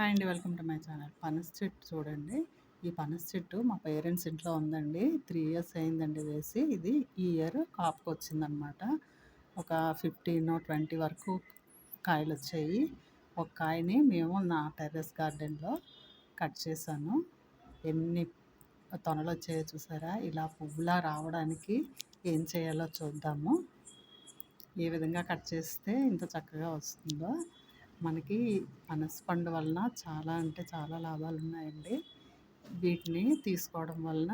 Hi అండి. Welcome to my channel. పనస చెట్టు చూడండి. ఈ పనస చెట్టు మా పేరెంట్స్ ఇంట్లో ఉందండి. త్రీ ఇయర్స్ అయిందండి వేసి. ఇది ఈ ఇయర్ కాపుకి వచ్చిందనమాట. ఒక ఫిఫ్టీన్ ట్వంటీ వరకు కాయలు వచ్చాయి. ఒక కాయని మేము నా టెర్రస్ గార్డెన్లో కట్ చేశాను. ఎన్ని తొనలు వచ్చాయో చూసారా? ఇలా పువ్వులా రావడానికి ఏం చేయాలో చూద్దాము. ఏ విధంగా కట్ చేస్తే ఇంత చక్కగా వస్తుందో. మనకి పనసపండు వలన చాలా అంటే చాలా లాభాలు ఉన్నాయండి వీటిని తీసుకోవడం వలన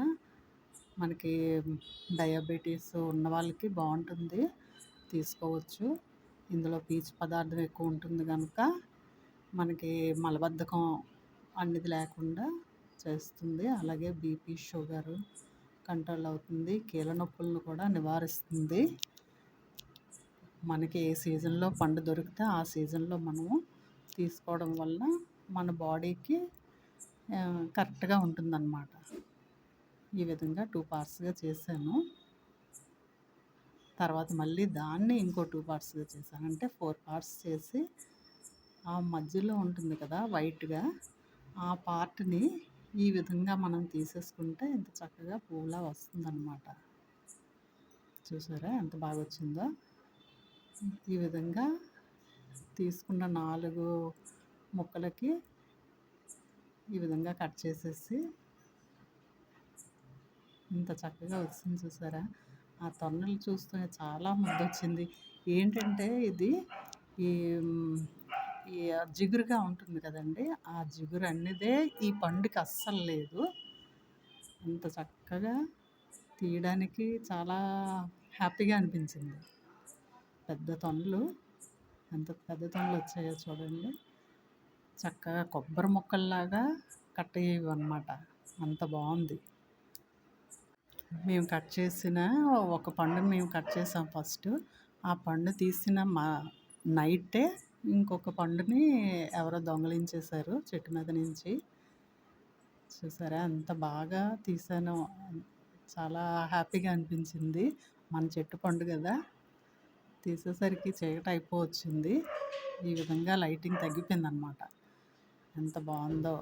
మనకి డయాబెటీస్ ఉన్న వాళ్ళకి బాగుంటుంది. తీసుకోవచ్చు. ఇందులో పీచు పదార్థం ఎక్కువ ఉంటుంది కనుక మనకి మలబద్ధకం అనేది లేకుండా చేస్తుంది. అలాగే బీపీ షుగర్ కంట్రోల్ అవుతుంది. కీళ్ళ నొప్పులను కూడా నివారిస్తుంది. మనకి ఏ సీజన్లో పండు దొరికితే ఆ సీజన్లో మనము తీసుకోవడం వల్ల మన బాడీకి కరెక్ట్గా ఉంటుందన్నమాట. ఈ విధంగా టూ పార్ట్స్గా చేశాను. తర్వాత మళ్ళీ దాన్ని ఇంకో టూ పార్ట్స్గా చేశాను. అంటే ఫోర్ పార్ట్స్ చేసి ఆ మధ్యలో ఉంటుంది కదా వైట్గా ఆ పార్ట్ని ఈ విధంగా మనం తీసేసుకుంటే ఎంత చక్కగా పువ్వులా వస్తుందన్నమాట. చూసారా? ఎంత బాగా వచ్చిందో ఈ విధంగా తీసుకున్న నాలుగు ముక్కలకి ఈ విధంగా కట్ చేసేసి ఇంత చక్కగా వచ్చింది చూసారా? ఆ తొన్నలు చూస్తే చాలా ముద్ద వచ్చింది ఏంటంటే ఇది ఈ ఈ జిగురుగా ఉంటుంది కదండి ఆ జిగురు అన్నదే ఈ పండుకి అస్సలు లేదు. అంత చక్కగా తీయడానికి చాలా హ్యాపీగా అనిపించింది. పెద్ద తొండలు. ఎంత పెద్ద తొండలు వచ్చాయో చూడండి. చక్కగా కొబ్బరి ముక్కల్లాగా కట్ అయ్యేవి అనమాట అంత బాగుంది. మేము కట్ చేసిన ఒక పండుని మేము కట్ చేసాం ఫస్ట్. ఆ పండు తీసిన మా నైటే ఇంకొక పండుని ఎవరో దొంగలించేశారు చెట్టు మీద నుంచి. చూసారా? అంత బాగా తీసాను. చాలా హ్యాపీగా అనిపించింది. మన చెట్టు పండు కదా? తీసేసరికి చీకటి అయిపోవచ్చింది. ఈ విధంగా లైటింగ్ తగ్గిపోయింది అనమాట ఎంత బాగుందో.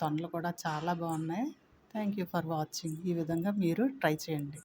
తొనలు కూడా చాలా బాగున్నాయి. Thank you for watching. ఈ విధంగా మీరు ట్రై చేయండి.